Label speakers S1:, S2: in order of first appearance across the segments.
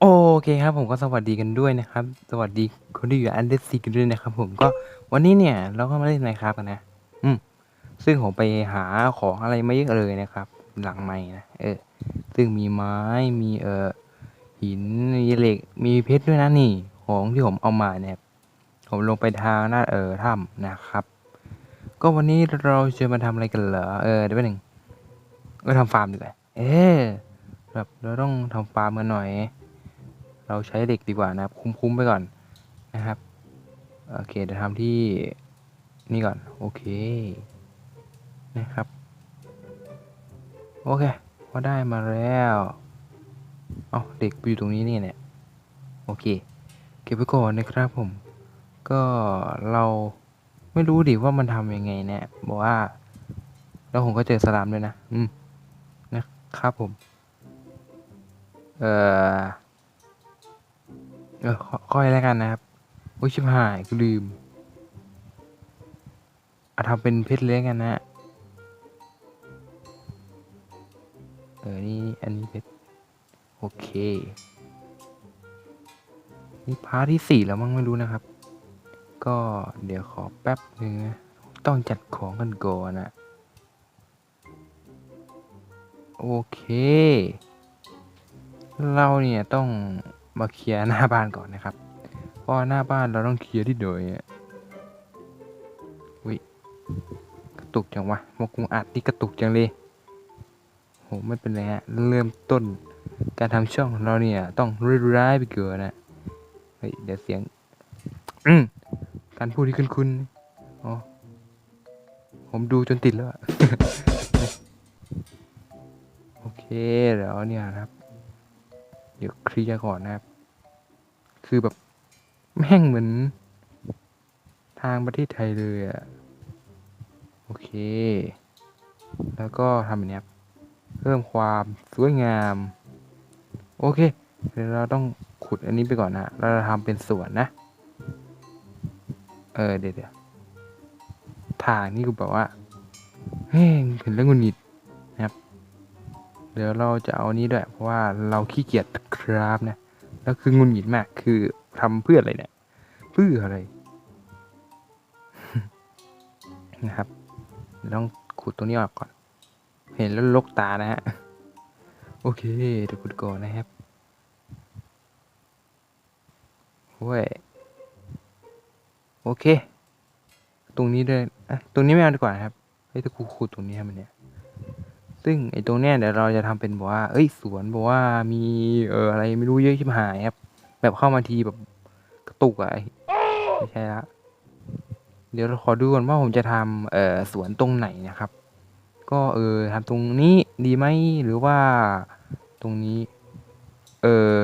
S1: โอเคครับผมก็สวัสดีกันด้วยนะครับ สวัสดีคนที่อยู่อันเดอร์ซีกันด้วยนะครับ ผมก็วันนี้เนี่ย เราก็มาเล่นไมครับกันนะ อืมซึ่งผมไปหาของอะไรไมาเยอะเลยนะครับ หลังไม้นะเออ ซึ่งมีไม้มีเอ่อหินมีเหล็กมีเพชรด้วยนะนี่ ของที่ผมเอามาเนี่ยผมลงไปทางหน้าเออถ้ำนะครับ ก็วันนี้เราจะมาทำอะไรกันเหรอเออเดี๋ยวแป๊บนึงก็ทำฟาร์มดีกว่าเออแบบเราต้องทำฟาร์มกันหน่อย เราใช้เหล็กดีกว่านะครับ คุ้มๆไปก่อนนะครับโอเคเดี๋ยวทำที่นี่ก่อน โอเคนะครับ โอเคพอได้มาแล้วเอาเด็กอยู่ตรงนี้นี่เนี่ยโอเค เก็บไว้ก่อนนะครับผม ก็เราไม่รู้ดิว่ามันทำยังไงเนี่ยบอกว่า แล้วผมก็เจอสลามด้วยนะ อืม นะครับผม เอ่อ ออค่อยแล้วกันนะครับโอ้ยชิบหายกูลืมอาทำเป็นเพชรเล็กกันนะเออนี่อันนี้เพชรโอเคนี่พาร์ทที่สี่แล้วมั้งไม่รู้นะครับ ก็เดี๋ยวขอแป๊บหนึ่งนะ ต้องจัดของกันก่อนนะโอเค เราเนี่ยต้อง มาเคลียร์หน้าบ้านก่อนนะครับ เพราะหน้าบ้านเราต้องเคลียร์ที่โดยวิกระตุกจังวะมกุงอัดนี่กระตุกจังเลยโหไม่เป็นไรฮะเริ่มต้นการทำช่องของเราเนี่ยต้องร้ายๆไปเกินนะเฮ้ยเดี๋ยวเสียงอืการพูดที่คุ้นๆอ๋อผมดูจนติดแล้ว โอเคเดี๋ยวเนี่ยครับ เดี๋ยวเคลียร์ก่อนนะครับ คือแบบแม่งเหมือน ทางประเทศไทยเลยอะโอเค แล้วก็ทำแบบนี้ครับเพิ่มความสวยงาม โอเคเดี๋ยวเราต้องขุดอันนี้ไปก่อนนะเราจะทำเป็นสวนนะ เออเดี๋ยวเดี๋ยวทางนี่กูบอกว่าเฮ้ยเห็นแล้วงุนงิด เดี๋ยวเราจะเอาอันนี้ด้วยเพราะว่าเราขี้เกียจครับนะแล้วคืองุนหงิดมากคือทำเพื่ออะไรเนี่ยเพื่ออะไรนะครับต้องขุดตรงนี้ออกก่อน เห็นแล้วลกตานะฮะโอเคเดี๋ยวขุดก่อนนะครับเว้ยโอเค ตรงนี้เลยอะตรงนี้ไม่เอาดีกว่านะครับเฮ้ยถ้ากูขุดตรงนี้ให้มันเนี่ย ซึ่งไอ้ตรงเนี้ยเดี๋ยวเราจะทำเป็นบอกว่า เอ้ยสวนบอกว่ามีเอออะไรไม่รู้เยอะชิบหายครับ แบบเข้ามาทีแบบกระตุกอะไม่ใช่ละเดี๋ยวเราขอดูก่อนว่าผมจะทำเออสวนตรงไหนนะครับ ก็เออทำตรงนี้ดีไหมหรือว่าตรงนี้ เออ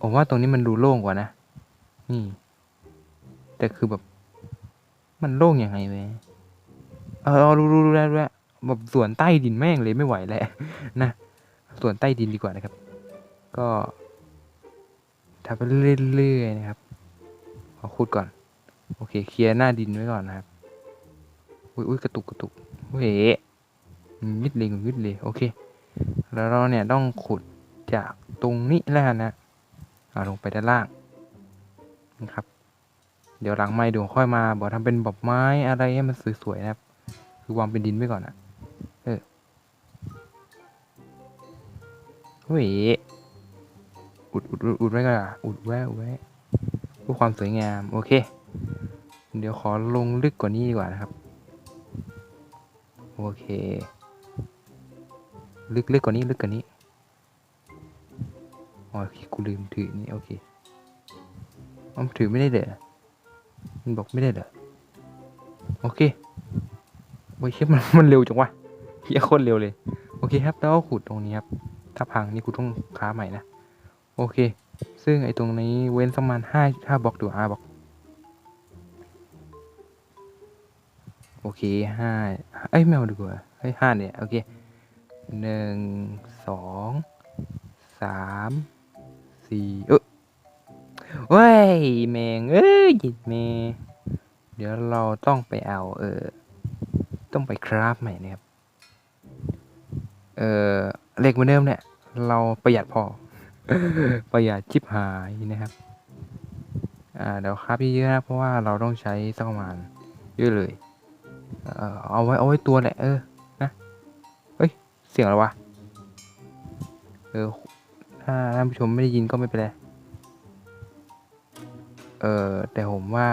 S1: ผมว่าตรงนี้มันดูโล่งกว่านะนี่ แต่คือแบบ มันโล่งยังไงเว้ยเออรู้รู้รู้แล้วย แบบสวนใต้ดินแม่งเลยไม่ไหวแล้วนะสวนใต้ดินดีกว่านะครับ ก็ทำไปเรื่อยๆนะครับขอขุดก่อน โอเคเคลียร์หน้าดินไว้ก่อนนะครับอุ้ยอุ้ยกระตุกกระตุกเว้ยมิดเลยมิดเลยโอเค แล้วเราเนี่ยต้องขุดจากตรงนี้แล้วนะเอาลงไปด้านล่างนะครับ เดี๋ยวหลังไม่เดี๋ยวค่อยมาบอกทำเป็นแบบไม้อะไรให้มันสวยๆนะครับ คือวางเป็นดินไว้ก่อนนะ เว้ยอุดอุดอุดอุดไว้ก่อนอะอุดไว้อุดไว้เพื่อความสวยงาม โอเค เดี๋ยวขอลงลึกกว่านี้ดีกว่านะครับ โอเค ลึกลึกกว่านี้ลึกกว่านี้อ๋อกูลืมถือนี่โอเคอ๋อมันถือไม่ได้เลยเหรอมันบอกไม่ได้เหรอโอเคโอ้ยเชี่ยมันมันเร็วจังวะเฮียโคตรเร็วเลย โอเคครับแล้วก็ขุดตรงนี้ครับ ถ้าพังนี่กูต้องค้าใหม่นะ โอเค ซึ่งไอ้ตรงนี้เว้นประมาณห้าห้าบล็อกดูห้าบล็อก โอเคห้าเอ้ยไม่เอาดีกว่าเฮ้ยห้าเนี่ย โอเคหนึ่งสองสามสี่เอ้ยเว้ยแมงเอ้ยหยิดแมงเดี๋ยวเราต้องไปเอา เออ ต้องไปคราฟใหม่นะครับ เออ เล็กเหมือนเดิมเนี่ย เราประหยัดพอ ประหยัดชิบหายนะครับ อ่าเดี๋ยวครับเยอะๆนะเพราะว่าเราต้องใช้สักประมาณเยอะเลยเออเอาไว้เอาไว้ตัวแหละเออนะเฮ้ยเสียงอะไรวะเออถ้าท่านผู้ชมไม่ได้ยินก็ไม่เป็นไรเออแต่ผมว่า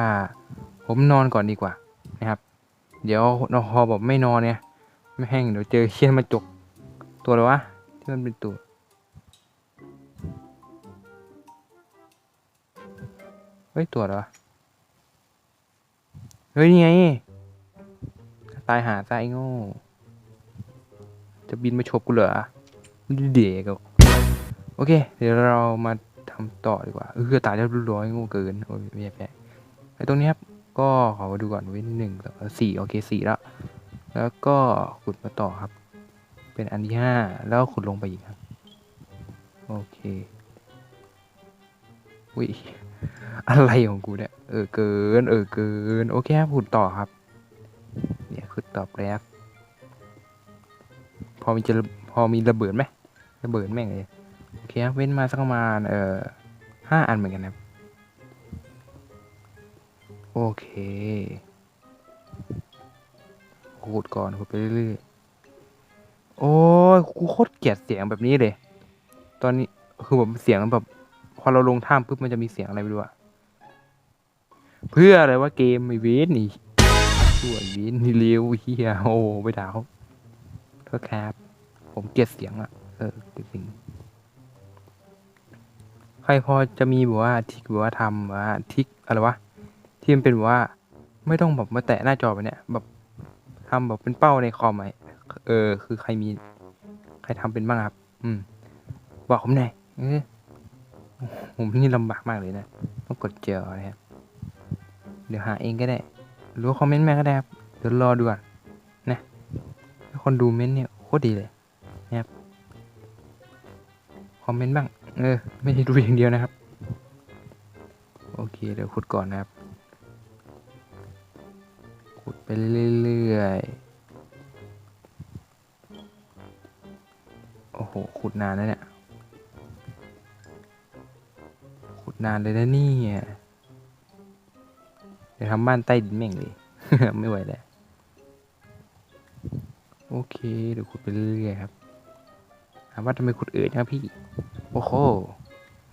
S1: ผมนอนก่อนดีกว่านะครับ เดี๋ยวนอพอบอกไม่นอนเนี่ย ไม่แห้งเดี๋ยวเจอเคียนมาจกตัวอะไรวะ ที่นเป็นตัวเฮ้ยตัวอะไรวะเฮ้ย นี่ไง ตายหาตายโง่ จะบินมาชบกูเหรอเด็กอโอเค เดี๋ยวเรามาทำต่อดีกว่า เออตายแล้วร้อยโง่เกิน โอ้ยไม่ใช่แพ้ไอ้ตรงนี้ครับ ก็ขอมาดูก่อนเว้นหนึ่งสองสี่โอเคสี่แล้ว แล้วก็ขุดมาต่อครับ เป็นอันที่ห้าแล้วก็ขุดลงไปอีกครับ โอเควิอะไรของกูเนี่ย เออเกิน เออเกิน โอเคครับขุดต่อครับ เนี่ยคือตอบแรกพอมีจะพอมีระเบิดไหมระเบิดแม่งเลยโอเคครับเว้นมาสักประมาณเอ่อห้าอันเหมือนกันนะครับโอเคขุดก่อนขุดไปเรื่อยๆ โอ้ยกูโคตรเกลียดเสียงแบบนี้เลย ตอนนี้คือแบบเสียงแบบพอเราลงถ้ำปุ๊บมันจะมีเสียงอะไรไม่รู้อะเพื่ออะไรวะเกมไอเวนนี่ช่วยวินนี่เร็วเฮียโอ้ไปด่าเขาโทษครับ ผมเกลียดเสียงอะเออเกลียดเสียงใครพอจะมีแบบว่าทิกแบบว่าทำแบบว่าทิกอะไรวะที่มันเป็นแบบว่า ไม่ต้องแบบมาแตะหน้าจอแบบเนี้ยแบบทำแบบเป็นเป้าในคอมไหม เออ คือใครมี ใครทำเป็นบ้างครับ อืม บอกผมหน่อยเออผมนี่ลำบากมากเลยนะ ต้องกดเจอนะครับ เดี๋ยวหาเองก็ได้ หรือว่าคอมเมนต์มาก็ได้ครับ เดี๋ยวรอดูก่อนนะถ้าคนดูเม้นต์เนี่ยโคตรดีเลยนะครับ คอมเมนต์บ้าง เออ ไม่ใช่ดูอย่างเดียวนะครับ โอเค เดี๋ยวขุดก่อนนะครับ ขุดไปเรื่อยๆ ขุดนานแล้วเนี่ย ขุดนานเลยนะนี่เดี๋ยวทำบ้านใต้ดินแม่งเลย ไม่ไหวแล้ว โอเค เดี๋ยวขุดไปเรื่อยๆครับถามว่าทำไมขุดเอืดนะพี่ โอ้โห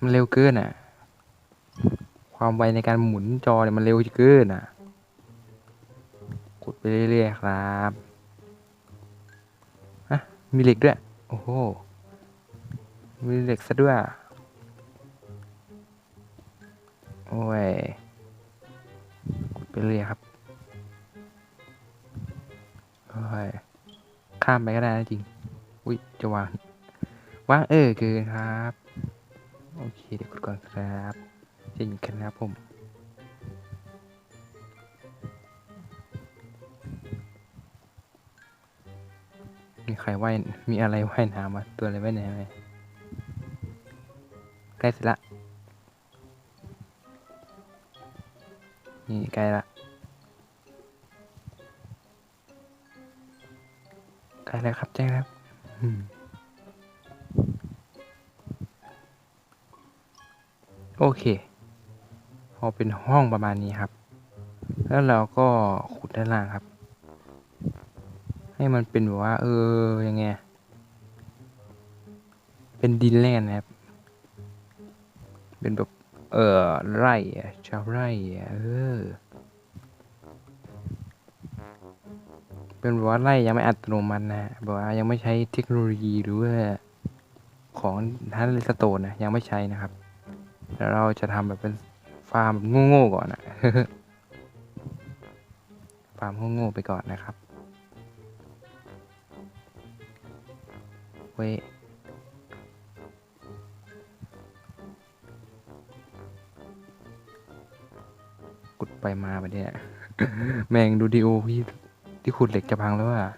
S1: มันเร็วเกินอะ ความไวในการหมุนจอเนี่ยมันเร็วเกินอะ ขุดไปเรื่อยๆครับ ฮะ มีเหล็กด้วย โอ้โห มีเหล็กซะด้วย โอ้ยขุดไปเรื่อยครับ โอ้ย ข้ามไปก็ได้นะจริง อุ้ย จะวาง วางเออเกินครับ โอเค เดี๋ยวกดก่อนครับเช่นกันครับผมมีใครว่ายมีอะไรว่ายน้ำมาตัวอะไรว่ายน้ำไหม ใกล้เสร็จละ นี่ใกล้ละ ใกล้แล้วครับแจ้งแล้วโอเค พอเป็นห้องประมาณนี้ครับ แล้วเราก็ขุดด้านล่างครับ ให้มันเป็นแบบว่า เออ ยังไง เป็นดินแล่นนะครับ เป็นแบบ เออไร่ชาวไร่เออ เป็นแบบว่าไล่ยังไม่อัตโนมัตินะแบบว่ายังไม่ใช้เทคโนโลยีหรือว่าของทันเลสโตนนะยังไม่ใช้นะครับแล้วเราจะทำแบบเป็นฟาร์มแบบโง่ๆก่อนนะฟาร์มโง่ๆไปก่อนนะครับเว้ ไปมาไปเนี่ยแมงดูดีโอพี่ที่ขุดเหล็กจะพังแล้วอะ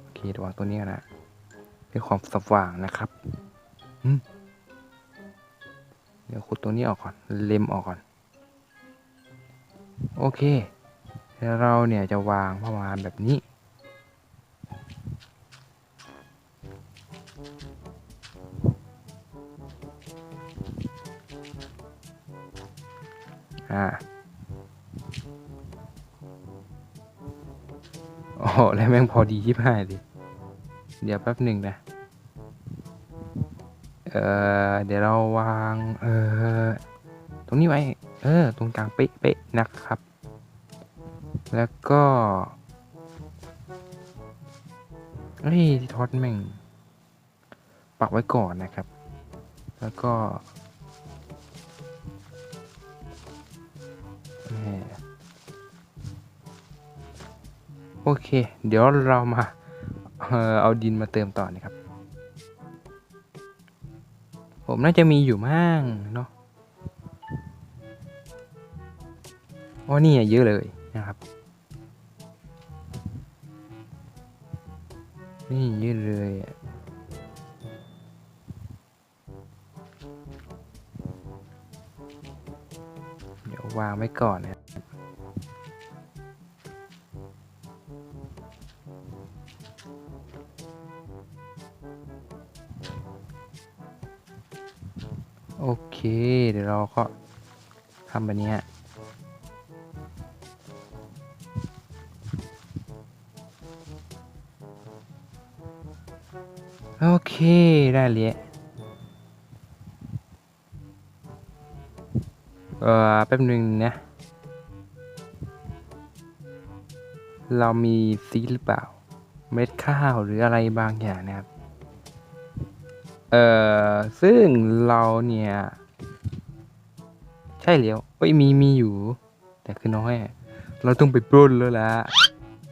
S1: โอเคระวังตัวนี้นะเพื่อความสว่างนะครับเดี๋ยวขุดตัวนี้ออกก่อน เล็มออกก่อน โอเคแล้วเราเนี่ยจะวางประมาณแบบนี้ พอดีที่ผ่าดิเดี๋ยวแป๊บหนึ่งนะ เออเดี๋ยวเราวาง เออตรงนี้ไว้ เออ ตรงกลางเป๊ะๆนะครับ แล้วก็เฮ้ยที่ทอดแม่งปักไว้ก่อนนะครับ แล้วก็แหม่ โอเค เดี๋ยวเรามาเอาดินมาเติมต่อนะครับ ผมน่าจะมีอยู่มั่งเนาะว่านี่เยอะเลยนะครับ นี่เยอะเลยเดี๋ยววางไว้ก่อนนะ เคเดี๋ยวเราก็ทำแบบนี้โอเค ได้เลยเออแป๊บหนึ่งนะ เรามีซีหรือเปล่า เม็ดข้าวหรืออะไรบางอย่างนะครับ เอ่อ ซึ่งเราเนี่ย ช่แล้วเอ้ยมีมีอยู่ แต่คือน้อยอะเราต้องไปปล้นแล้วล่ะ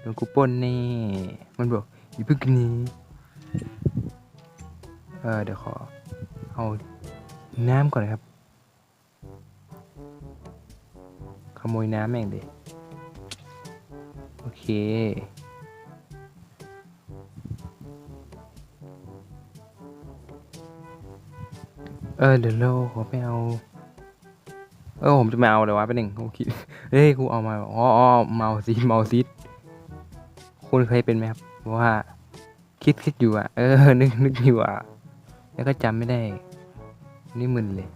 S1: โดนกูปล้นแน่มันบอกอีพึกนี้เออเดี๋ยวขอ เอาน้ำก่อนนะครับ ขโมยน้ำแม่งเดิโอเคเออเดี๋ยวเราขอไปเอา เออผมจะมาเอาเลยวะเป็นหนึ่งกูคิดเฮ้ยกูเอามาอ๋ออ๋อเมาซีเมาซีคุณเคยเป็นไหมครับว่าคิดคิดอยู่อะเออนึกนึกอยู่อะแล้วก็จำไม่ได้ นี่มึนเลย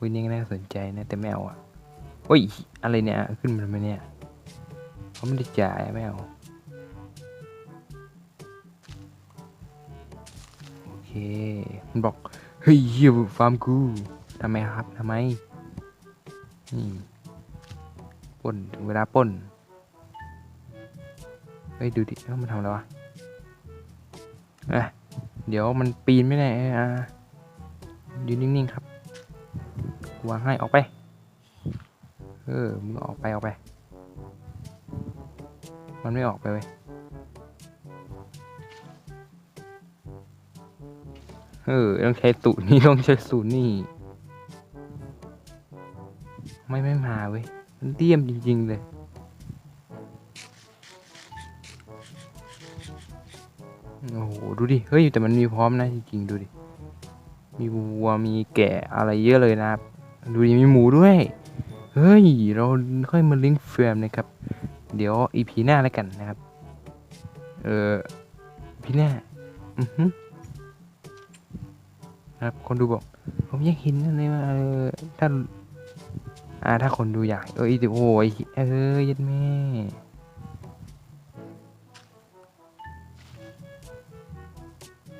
S1: วินนี่น่าสนใจนะแต่ไม่เอาอะโอ้ยอะไรเนี่ยขึ้นมาทำไมเนี่ยเขาไม่ได้จ่ายไม่เอาโอเคมันบอกเฮ้ยเหี้ยฟาร์มกู ทำไมครับทำไมนี่ปล้นถึงเวลาปล้นเฮ้ยดูดิเอ้ามันทำอะไรวะเอ้ยเดี๋ยวมันปีนไม่ได้เอ้ยอะยืนนิ่งๆครับวางให้ออกไป เออมึงออกไปออกไป มันไม่ออกไปเว้ยเออต้องใช้สูตรนี้ต้องใช้สูตรนี่ ไม่ไม่มาเว้ยมันเตี้ยมจริงๆเลยโอ้โหดูดิ เฮ้ย แต่มันมีพร้อมนะจริงๆดูดิ มีวัวมีแกะอะไรเยอะเลยนะครับ ดูดิมีหมูด้วย เฮ้ย เราค่อยมาลิงก์เฟรมนะครับ เดี๋ยวอีพีหน้าแล้วกันนะครับ เออพี่หน้าอือฮึครับคนดูบอก ผมอยากเห็นอะไรว่าเออถ้า อ่าถ้าคนดูอยาก เออเดี๋ยโอ้ยเออยัดแม่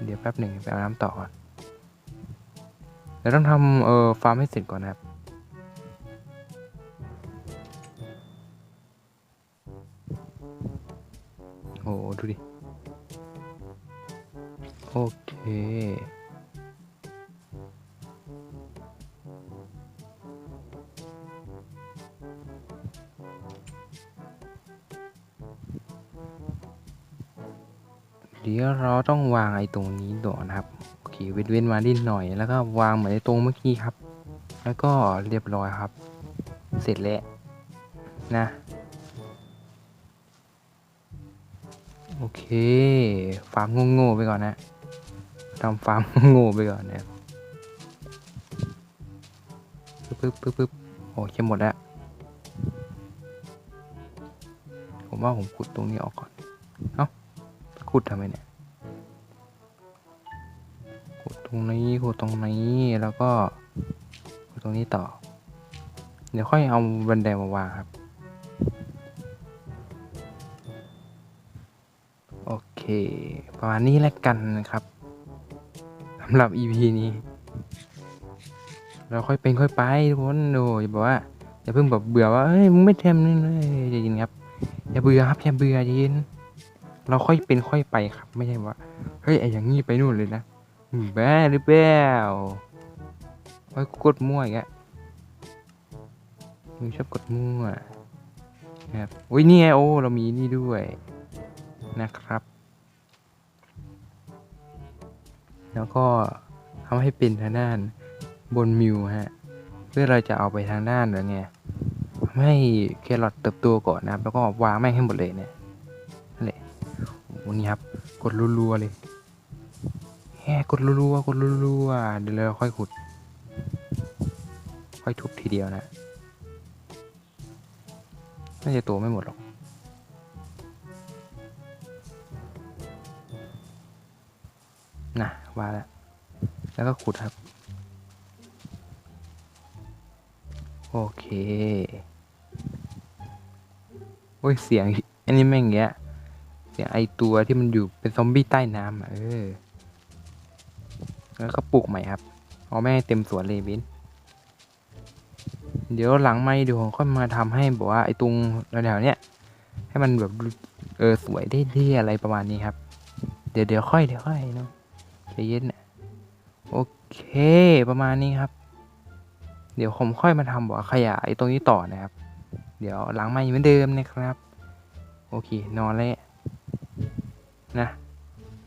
S1: เดี๋ยวแป๊บหนึ่งไปเอาน้ำต่อก่อนเดี๋ยวต้องทำเอ่อฟาร์มให้เสร็จก่อนนะครับ โอ้ดูดิ โอเค เดี๋ยวเราต้องวางไอ้ตรงนี้ต่อนะครับโอเคเว้นเว้นมานิดหน่อย แล้วก็วางเหมือนไอ้ตรงเมื่อกี้ครับ แล้วก็เรียบร้อยครับ เสร็จแล้วนะโอเค ฟาร์มโง่ๆไปก่อนนะทำฟาร์มโง่ไปก่อนนะครับปึ๊บปึ๊บปึ๊บปึ๊บโอ้จะหมดแล้ว ผมว่าผมขุดตรงนี้ออกก่อน เอ้า ขุดทำไมเนี่ย รตรงนี้ขุดตรงนี้แล้วก็ขุดตรงนี้ต่อ เดี๋ยวค่อยเอาบันไดมาวางครับ โอเค ประมาณนี้แล้วกันนะครับสำหรับ EP นี้ เราค่อยเป็นค่อยไปทุกคนดูอย่าบอกว่าอย่าเพิ่งแบบเบื่อว่าเฮ้ยมึงไม่ทำนี่เลยจเย็นครับอย่าเบื่อครับอย่าเบื่อจเย็นเราค่อยเป็นค่อยไปครับ ไม่ใช่ว่าเฮ้ยไอ้อย่างงี้ไปนู่นเลยนะ มึงบ้หรือเปล่าไอ้กดมั่วอีกแล้วมึงชอบกดมั่วนะครับอุ้ยนี่ไงโอ้เรามีนี่ด้วยนะครับ แล้วก็ทำให้เป็นทางด้านบนมิวฮะ เพื่อเราจะเอาไปทางด้านแล้วไงทำให้แครอทเติบโตก่อนนะครับ แล้วก็วางแม่งให้หมดเลยเนี่ยนั่นแหละโอ้นี่ครับ กดรัวๆเลย กดรัวๆกดรัวๆเดี๋ยวเราค่อยขุด ค่อยทุบทีเดียวนะน่าจะโตไม่หมดหรอกนะว่าแล้วแล้วก็ขุดครับ โอเคโอ้ยเสียง อันนี้แม่งแยเสียงไอตัวที่มันอยู่เป็นซอมบี้ใต้น้ำอะเออ แล้วก็ปลูกใหม่ครับเอาแม่เต็มสวนเลยบินเดี๋ยวหลังไม่เดี๋ยวผมค่อยมาทำให้บอกว่าไอ้ตรงแถวๆเนี้ยให้มันแบบเออสวยได้ที่อะไรประมาณนี้ครับ เดี๋ยวเดี๋ยวค่อยเดี๋ยวค่อยเนาะใจเย็นนะโอเค ประมาณนี้ครับ เดี๋ยวผมค่อยมาทำบอกว่าขยายตรงนี้ต่อนะครับ เดี๋ยวหลังไม่เหมือนเดิมนะครับ โอเค นอนแล้วนะ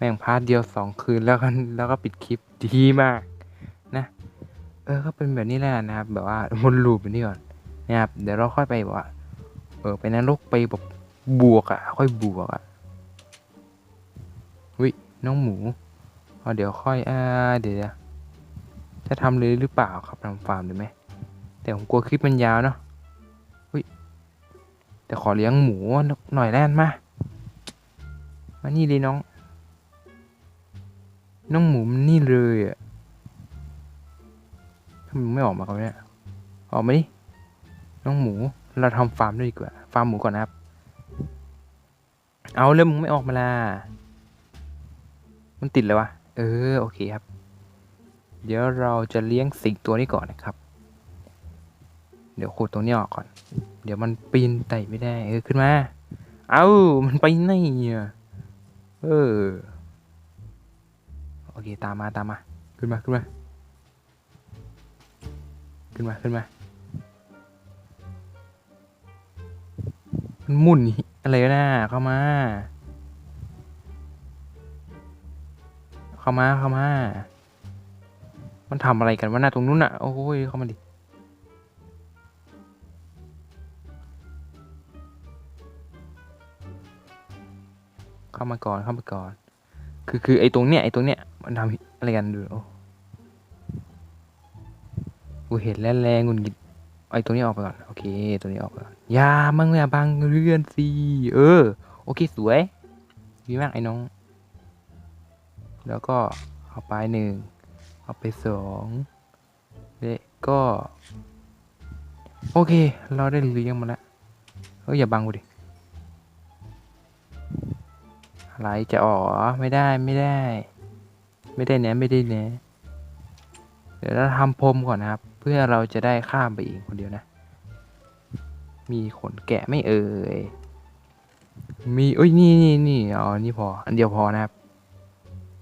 S1: ม่งพาร์ทเดียวสองคืนแล้วกันแล้วก็ปิดคลิปดีมากนะ เออก็เป็นแบบนี้แหละนะครับ แบบว่าวนลูปแบบนี้ก่อนนะครับเดี๋ยวเราค่อยไปบอกว่า เออไปนรกไปแบบบวกอะ่ะ ค่อยบวกอะ่ะวิน้องหมูเดี๋ยวค่อยอ่าเดี๋ยวจะทำเลยหรือเปล่าครับทำฟาร์มหรือไหมแต่ผมกลัวคลิปมันยาวเนาะวิแต่ขอเลี้ยงหมูหน่อยแล้วกันมามานี่เลยน้อง น้องหมูมันนี่เลยอะทำไมมึงไม่ออกมากันเนี่ยออกมาดิน้องหมู เราทำฟาร์มด้วยดีกว่า ฟาร์มหมูก่อนนะครับ เอาแล้วมึงไม่ออกมาล่ะมันติดเลยวะ เออ โอเคครับ เดี๋ยวเราจะเลี้ยงสิงตัวนี้ก่อนนะครับ เดี๋ยวขุดตรงนี้ออกก่อน เดี๋ยวมันปีนไต่ไม่ได้ เออ ขึ้นมา เอามันไปไหนอะเออ โอเค ตามมาตามมา ขึ้นมาขึ้นมา ขึ้นมาขึ้นมา มันหมุนอะไรวะเข้ามา เข้ามาเข้ามา มันทำอะไรกันวะหน้าตรงนู้นอะ โอ้ยเข้ามาดิเข้ามาก่อนเข้ามาก่อน คือคือไอ้ตรงเนี้ยไอ้ตรงเนี้ยมันทำอะไรกันดูโอ้กูเห็นแล้วแรงงุนงิดไอ้ตรงนี้ออกไปก่อนโอเคตัวนี้ออกไปก่อนอย่ามึงอย่าบังเรือนสิเออ โอเคสวยดีมากไอ้น้อง แล้วก็เอาไปหนึ่งเอาไปสองและก็ โอเค เราได้เลี้ยงมาแล้วเอออย่าบังกูดิ อะไรจะอ๋อไม่ได้ไม่ได้ ไม่ได้แนะไม่ได้แนะเดี๋ยวเราทำพรมก่อนนะครับ เพื่อเราจะได้ข้ามไปอีกคนเดียวนะ มีขนแกะไม่เอ่ยมีเอ้ยนี่นี่นี่อ๋อนี่พอ อันเดียวพอนะครับ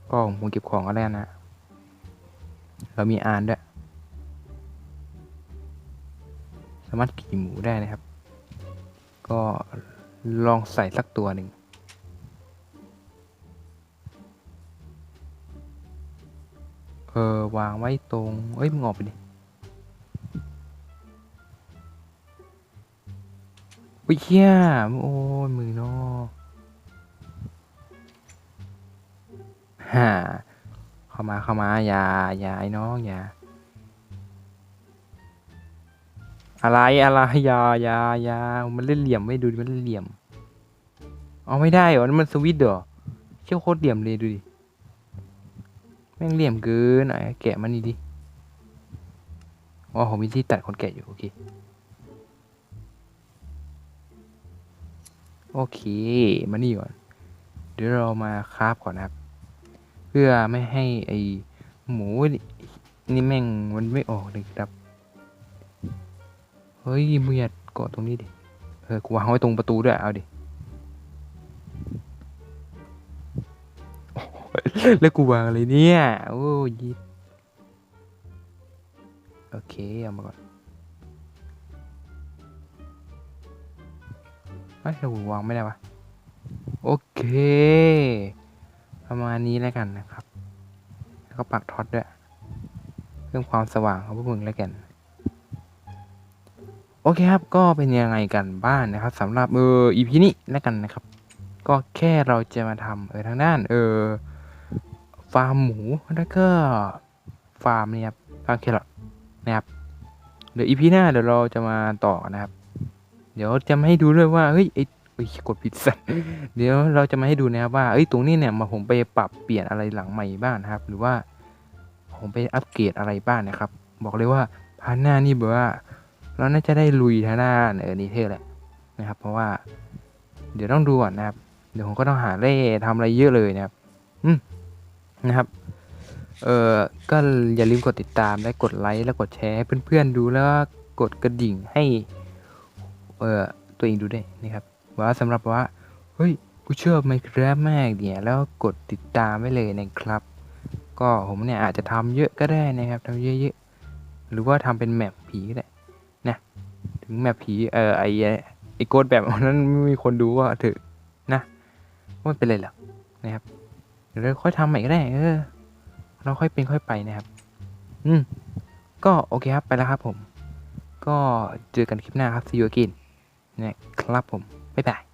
S1: ก็ผมเก็บของก็ได้วนะ เรามีอ่านด้วย สามารถขี่หมูได้นะครับ ก็ลองใส่สักตัวหนึ่ง เออ วางไว้ตรง เอ้ย มึงออกไปดิวิเชี่ยโอ้ย มือนอฮ่า เข้ามา เข้ามา อย่า อย่าไอ้น้อง อย่า อะไร อะไร อย่าอย่าอย่ามันเล่นเหลี่ยมไม่ดูดิมันเล่นเหลี่ยม เอาไม่ได้เหรอ มันสวิตช์เหรอ เชี่ยวโคตรเหลี่ยมเลยดูดิ ม่งเหลี่ยมเกินหน่อยแกะมันนี่ดิอ๋อผมมีที่ตัดคนแกะอยู่ โอเค โอเค มานี่ก่อน เดี๋ยวเรามาคราฟก่อนนะครับ เพื่อไม่ให้ไอหมูนี่แม่งมันไม่ออกเลยครับ เฮ้ยมึงอย่าเกาะตรงนี้ดิ เออ กูวางไว้ตรงประตูด้วย เอาดิ แล้วกูวางอะไรเนี่ย โอ้ยยิดโอเค เอามาก่อนเฮ้ยเราวางไม่ได้วะโอเค ประมาณนี้แล้วกันนะครับ แล้วก็ปักท็อตด้วย เพิ่มความสว่างของพวกมึงแล้วกัน โอเคครับ ก็เป็นยังไงกันบ้างนะครับสำหรับเอออีพีนี้แล้วกันนะครับ ก็แค่เราจะมาทำเออทางด้าน เออ ฟาร์มหมูแล้วก็ฟาร์มเนี่ยครับฟาร์มแครอทนะครับ เดี๋ยวอีพีหน้าเดี๋ยวเราจะมาต่อนะครับ เดี๋ยวจะมาให้ดูด้วยว่าเฮ้ยไอ้เฮ้ยกดผิดสัตว์เดี๋ยวเราจะมาให้ดูนะครับว่าเอ้ยตรงนี้เนี่ยมาผมไปปรับเปลี่ยนอะไรหลังใหม่บ้างนะครับ หรือว่าผมไปอัปเกรดอะไรบ้างนะครับ บอกเลยว่าพาร์ทหน้านี่แบบว่า เราน่าจะได้ลุยทางด้านเออนิเทศแหละนะครับ เพราะว่า เดี๋ยวต้องดูก่อนนะครับ เดี๋ยวผมก็ต้องหาเล่ทำอะไรเยอะเลยนะครับ อืม นะครับ เออก็อย่าลืมกดติดตามและกดไลค์และกดแชร์ให้เพื่อนๆดูแล้วกดกระดิ่งให้ เออตัวเองดูด้วยนะครับ ว่าสำหรับว่า เฮ้ย กูชอบไมค์ครับมากเนี่ย แล้วกดติดตามไว้เลยนะครับ ก็ผมเนี่ยอาจจะทำเยอะก็ได้นะครับทำเยอะๆ หรือว่าทำเป็นแมปผีก็ได้นะ ถึงแมปผี เออไอไอโกดแบบนั้นไม่มีคนดูก็เถอะนะไม่เป็นไรหรอกนะครับ เดี๋ยวเราค่อยทำใหม่ก็ได้ เออ เราค่อยเป็นค่อยไปนะครับ อืม ก็โอเคครับไปแล้วครับผม ก็เจอกันคลิปหน้าครับ see you again นะครับผม บ๊ายบาย